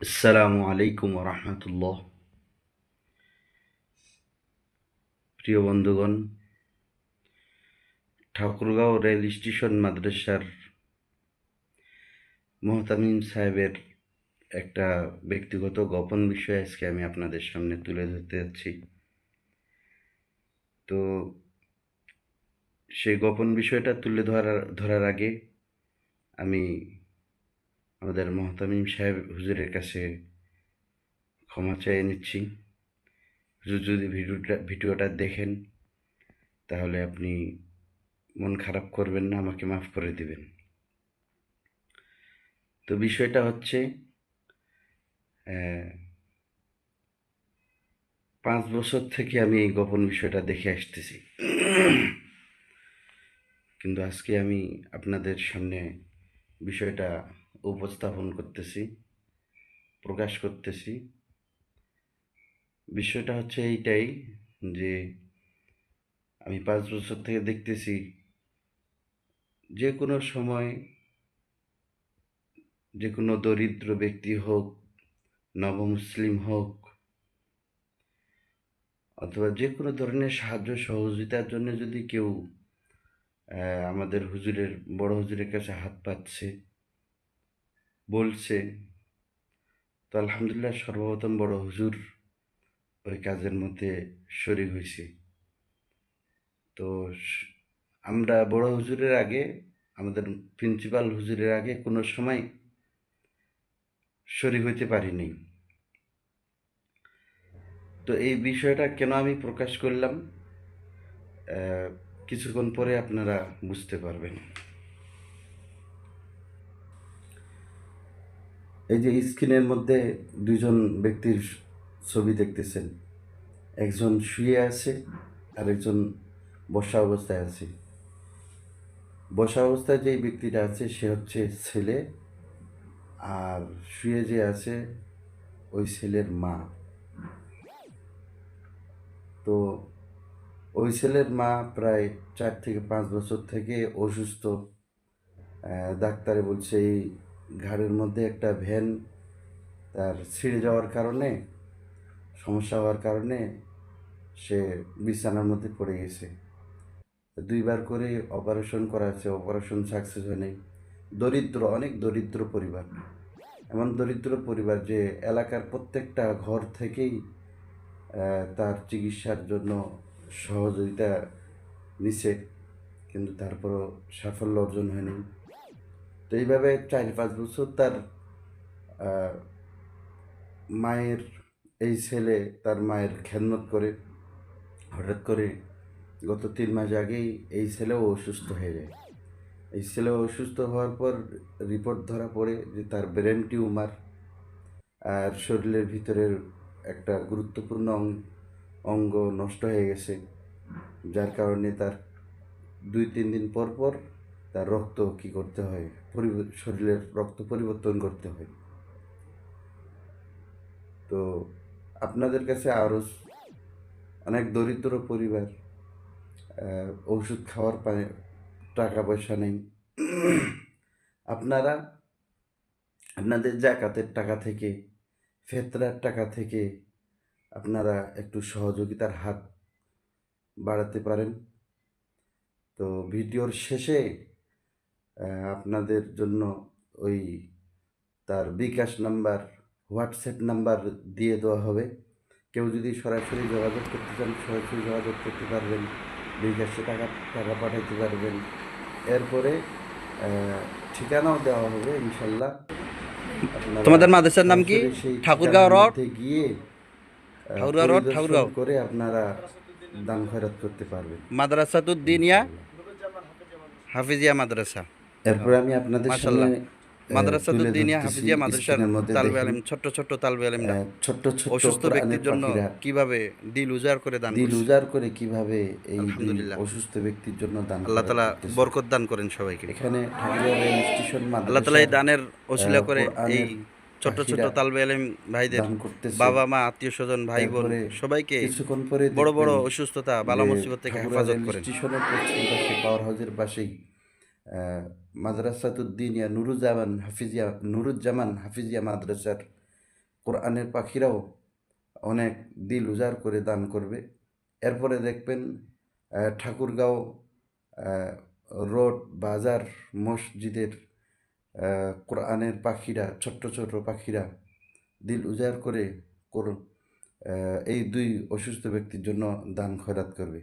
আসসালামু আলাইকুম রহমতুল্লাহ প্রিয় বন্ধুগণ, ঠাকুরগাঁও রেল স্টেশন মাদ্রাসার মোহতামিম সাহেবের একটা ব্যক্তিগত গোপন বিষয় আজকে আমি আপনাদের সামনে তুলে ধরতে যাচ্ছি। তো সেই গোপন বিষয়টা তুলে ধরার ধরার আগে আমি আমাদের মহতামিম সাহেব হুজুরের কাছে ক্ষমা চেয়ে নিচ্ছি। হুজুর যদি ভিডিওটা ভিডিওটা দেখেন, তাহলে আপনি মন খারাপ করবেন না, আমাকে মাফ করে দিবেন। তো বিষয়টা হচ্ছে পাঁচ বছর থেকে আমি এই গোপন বিষয়টা দেখে আসতেছি। কিন্তু আজকে আমি আপনাদের সামনে বিষয়টা উপস্থাপন করতেছি, প্রকাশ করতেছি। বিষয়টা হচ্ছে এইটাই যে আমি পাঁচ বছর থেকে দেখতেছি যে কোনো সময় যে কোনো দরিদ্র ব্যক্তি হোক, নবমুসলিম হোক, অথবা যে কোনো ধরনের সাহায্য সহযোগিতার জন্য যদি কেউ আমাদের হুজুরের, বড় হুজুরের কাছে হাত পাচ্ছে বলছে, তো আলহামদুলিল্লাহ সর্বপ্রথম বড় হুজুর ওই কাজের মধ্যে শরিক হয়েছে তো আমরা বড় হুজুরের আগে, আমাদের প্রিন্সিপাল হুজুরের আগে কোনো সময় শরিক হইতে পারিনি তো এই বিষয়টা কেন আমি প্রকাশ করলাম কিছুক্ষণ পরে আপনারা বুঝতে পারবেন। এই যে স্ক্রিনের মধ্যে দুইজন ব্যক্তির ছবি দেখতেছেন। একজন শুয়ে আছে আর একজন বসা অবস্থায় আছে। বসা অবস্থায় যে ব্যক্তিটা আছে, সে হচ্ছে ছেলে। আর শুয়ে যে আছে, ওই ছেলের মা। তো ওই ছেলের মা প্রায় চার থেকে পাঁচ বছর থেকে অসুস্থ। ডাক্তারে বলছে এই ঘাড়ের মধ্যে একটা ভ্যান তার ছিঁড়ে যাওয়ার কারণে, সমস্যা হওয়ার কারণে সে বিছানার মধ্যে পড়ে গেছে। দুইবার করে অপারেশন করা আছে অপারেশন সাকসেস হয়নি। দরিদ্র, অনেক দরিদ্র পরিবার। এমন দরিদ্র পরিবার যে এলাকার প্রত্যেকটা ঘর থেকেই তার চিকিৎসার জন্য সহযোগিতা নিছে, কিন্তু তারপরও সাফল্য অর্জন হয়নি। তো এইভাবে চার পাঁচ বছর তার মায়ের এই ছেলে তার মায়ের খেদমত করে, হঠাৎ করে গত তিন মাস আগেই এই ছেলেও অসুস্থ হয়ে যায়। এই ছেলে অসুস্থ হওয়ার পর রিপোর্ট ধরা পড়ে যে তার ব্রেন টিউমার, আর শরীরের ভিতরের একটা গুরুত্বপূর্ণ অঙ্গ নষ্ট হয়ে গেছে, যার কারণে তার দুই তিন দিন পর পর তার রক্ত কি করতে হয়? শরীরের রক্ত পরিবর্তন করতে হয়। তো আপনাদের কাছে আরও অনেক দরিদ্র পরিবার ওষুধ খাওয়ার পায়, টাকা পয়সা নেই। আপনারা আপনাদের জাকাতের টাকা থেকে, ফেতরার টাকা থেকে আপনারা একটু সহযোগিতার হাত বাড়াতে পারেন। তো ভিডিওর শেষে আপনাদের জন্য ওই তার বিকাশ নাম্বার হোয়াটসঅ্যাপ নাম্বার দিয়ে দেওয়া হবে কেউ যদি সরাসরি যোগাযোগ করতে চান সরাসরি যোগাযোগ করতে পারবেন বিকাশে টাকা টাকা পাঠাতে পারবেন এরপরে ঠিকানাও দেওয়া হবে ইনশাল্লাহ তোমাদের মাদ্রাসার নাম কি? সেই ঠাকুরগাঁও রোড? গিয়ে ঠাকুরগাঁও রোড, ঠাকুরগাঁও। করে আপনারা দান খয়রাত করতে পারবেন মাদ্রাসা মাদ্রাসাতুদ্দিনিয়া হাফিজিয়া মাদ্রাসা এরপরে আমি আপনাদের সামনে আহ, মাদ্রাসাতুদ্দিনিয়া হাফিজিয়া মাদ্রাসার তালবে দেখেন, আলিম ছোট্ট ছোট্ট তালবে আলিমরা। আহ, ছোট্ট ছোট্ট অসুস্থ ব্যক্তির জন্য কীভাবে দিল উজাড় করে দান দিল উজাড় করে কীভাবে এই অসুস্থ ব্যক্তির জন্য দান আল্লাহ খয়রাত বরকত দান করেন সবাইকে। এখানে স্টেশন আল্লাহ তালা এই দানের ওসিলা করে এই কোরআনের ছোট্ট ছোট্ট তালবে আলিম ভাইদের বাবা মা আত্মীয় স্বজন ভাই বোন সবাইকে কিছুক্ষণ পরে বড় বড় অসুস্থতা বালা মুসিবত থেকে হেফাজত রেল করেন। স্টেশনের পাশে পাওয়ার হাউসের পাশেই মাদ্রাসাতুদ্দিনিয়া নুরুজ্জামান হাফিজিয়া নুরুজ্জামান হাফিজিয়া মাদ্রাসার কোরআনের পাখিরাও অনেক দিল উজাড় করে দান করবে। এরপরে দেখবেন ঠাকুরগাঁও রোড বাজার মসজিদের কোরআনের পাখিরা ছোট্ট ছোট পাখিরা দিল উজাড় করে কোর- এই দুই অসুস্থ ব্যক্তির জন্য দান খয়রাত করবে।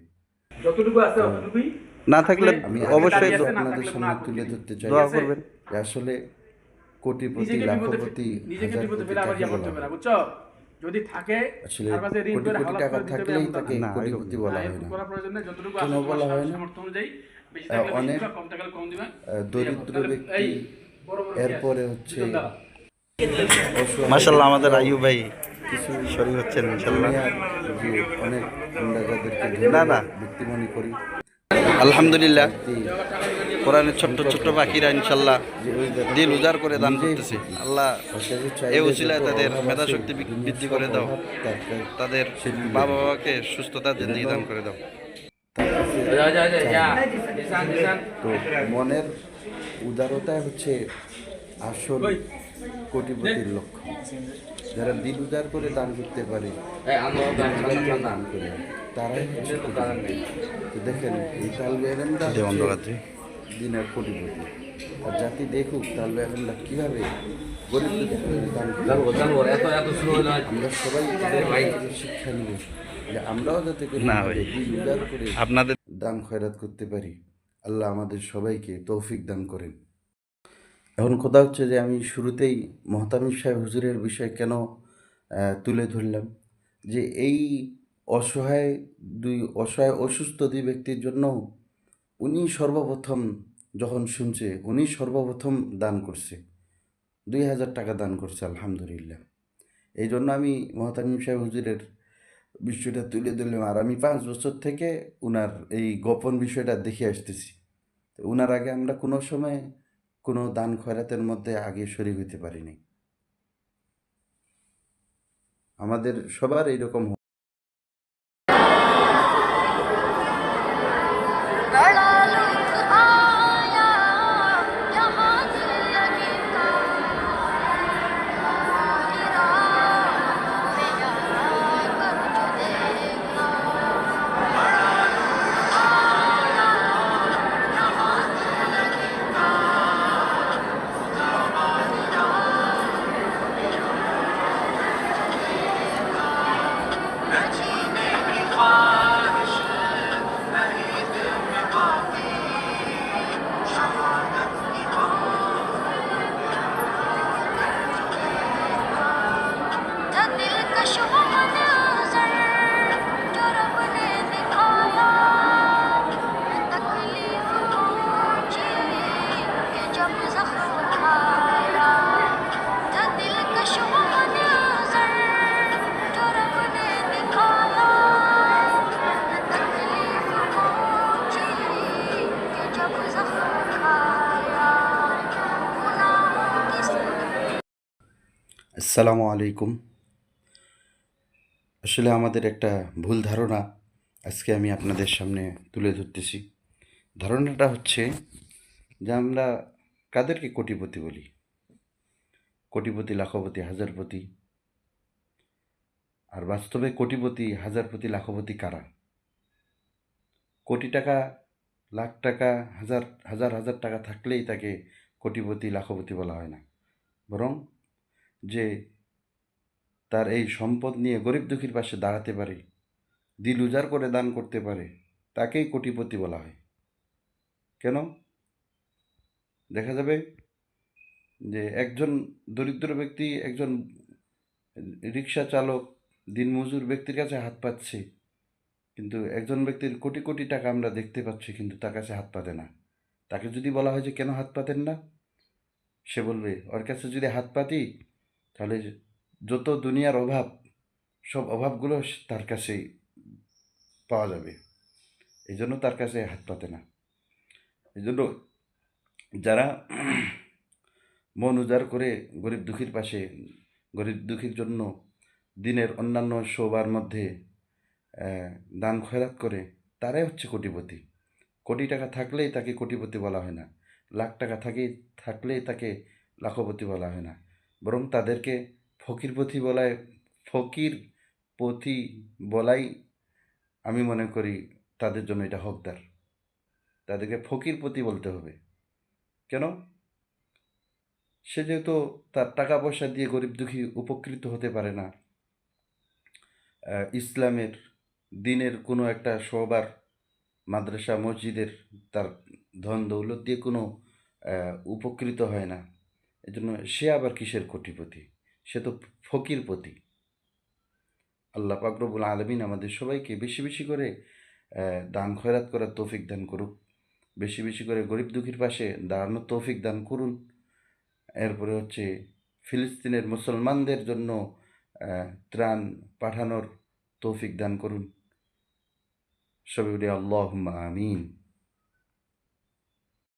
যতটুকু আছে ততটুকুই না থাকলে অবশ্যই আপনাদের সামনে তুলে ধরতে চাই দোয়া করবেন। যে আসলে কোটিপতি লাখপতি নিজেকে বিপদে কোটি ফেলে আবার করতে? বুঝছ? যদি থাকে আসলে কোটি কোটি টাকা থাকলেই তাকে কোটিপতি বলা হয় না। কেন বলা হয় না? সামর্থ্য অনুযায়ী বেশি থাকলে অনেক, কম থাকলে কম দিবা। দরিদ্র ব্যক্তি এরপরে হচ্ছে দুজন মাশাল্লাহ আমাদের আইয়ুব ভাই কিছু শরীর হচ্ছেন ইনশাল্লাহ যে অনেক আমরা যাদেরকে না, না। ব্যক্তি মনে করি। আলহামদুলিল্লাহ কোরআনের ছোট্ট ছোট্ট পাখিরা ইনশাল্লাহ দিল উজাড় করে দান করতেছে আল্লাহ এ যত তাদের মেধা শক্তি বৃদ্ধি করে দাও তাদের বাবা বাবাকে সুস্থতা জিন্দিগি দান করে দাও। তো মনের উদারতাই হচ্ছে আসল। কোটিপতির লক্ষ্য যারা দিল উদার করে দান করতে পারে আন্দোলন। দান করে। তারাই। তো দেখেন এই তালবে এলেনরা দে দিনের কোটিপতি আর জাতি দেখুক তালবে এলেনরা কীভাবে গরিব। আমরা সবাই শিক্ষা নিব যে আমরাও যাতে করে আপনাদের দান খয়রাত করতে পারি। আল্লাহ আমাদের সবাইকে তৌফিক দান করেন। এখন কথা হচ্ছে যে আমি শুরুতেই মহতামিম সাহেব হুজুরের বিষয় কেন তুলে ধরলাম যে এই অসহায় দুই অসহায় অসুস্থ দুই ব্যক্তির জন্য উনি সর্বপ্রথম যখন শুনছে, উনি সর্বপ্রথম দান করছে। দুই হাজার টাকা দান করছে, আলহামদুলিল্লাহ। এই জন্য আমি মহতামিম সাহেব হুজুরের বিষয়টা তুলে ধরলাম আর আমি পাঁচ বছর থেকে উনার এই গোপন বিষয়টা দেখে আসতেছি। তো উনার আগে আমরা কোনো সময় কোনো দান খয়রাতের মধ্যে আগে শরিক হইতে পারিনি। আমাদের সবার এইরকম আসসালামু আলাইকুম। আসলে আমাদের একটা ভুল ধারণা আজকে আমি আপনাদের সামনে তুলে ধরতেছি। ধারণাটা হচ্ছে যে আমরা কাদেরকে কোটিপতি বলি? কোটিপতি, লাখপতি, হাজারপতি। আর বাস্তবে কোটিপতি, হাজারপতি, লাখপতি কারা? কোটি টাকা, লাখ টাকা, হাজার হাজার হাজার টাকা থাকলেই তাকে কোটিপতি, লাখপতি বলা হয় না। বরং তার এই সম্পদ নিয়ে গরিব দুঃখীর পাশে দাঁড়াতে পারে, দিল উজাড় করে দান করতে পারে, তাকেই কোটিপতি বলা হয়। কেন? দেখা যাবে যে একজন দরিদ্র ব্যক্তি, একজন রিক্সা চালক, দিনমজুর ব্যক্তির কাছে হাত পাচ্ছে, কিন্তু একজন ব্যক্তির কোটি কোটি টাকা আমরা দেখতে পাচ্ছি, কিন্তু তার কাছে হাত পাতে না। তাকে যদি বলা হয় যে কেন হাত পাতেন না? সে বলবে, ওর কাছে যদি হাত পাতি তাহলে যত দুনিয়ার অভাব, সব অভাবগুলো তার কাছেই পাওয়া যাবে। এই জন্য তার কাছে হাত পাতে না। এই জন্য যারা মন উজাড় করে গরিব দুঃখীর পাশে, গরিব দুঃখীর জন্য দিনের অন্যান্য শোবার মধ্যে দান খয়রাত করে, তারাই হচ্ছে কোটিপতি। কোটি টাকা থাকলেই তাকে কোটিপতি বলা হয় না। লাখ টাকা থাকেই থাকলেই তাকে লাখপতি বলা হয় না। বরং তাদেরকে ফকির পথি বলায়, ফকির পথি বলাই আমি মনে করি তাদের জন্য এটা হকদার। তাদেরকে ফকির পতি বলতে হবে। কেন? সে যেহেতু তার টাকা পয়সা দিয়ে গরিব দুঃখী উপকৃত হতে পারে না ইসলামের দিনের কোনো একটা সবার মাদ্রাসা, মসজিদের তার ধন দৌলত দিয়ে কোনো উপকৃত হয় না। এজন্য সে আবার কিসের কোটিপতি? সে তো ফকিরপতি আল্লাহ পাকরবুল আলমিন আমাদের সবাইকে বেশি বেশি করে দান খয়রাত করার তৌফিক দান করুক। বেশি বেশি করে গরিব দুঃখীর পাশে দাঁড়ানোর তৌফিক দান করুন। এরপরে হচ্ছে ফিলিস্তিনের মুসলমানদের জন্য ত্রাণ পাঠানোর তৌফিক দান করুন। সবাই আল্লাহ আমিন।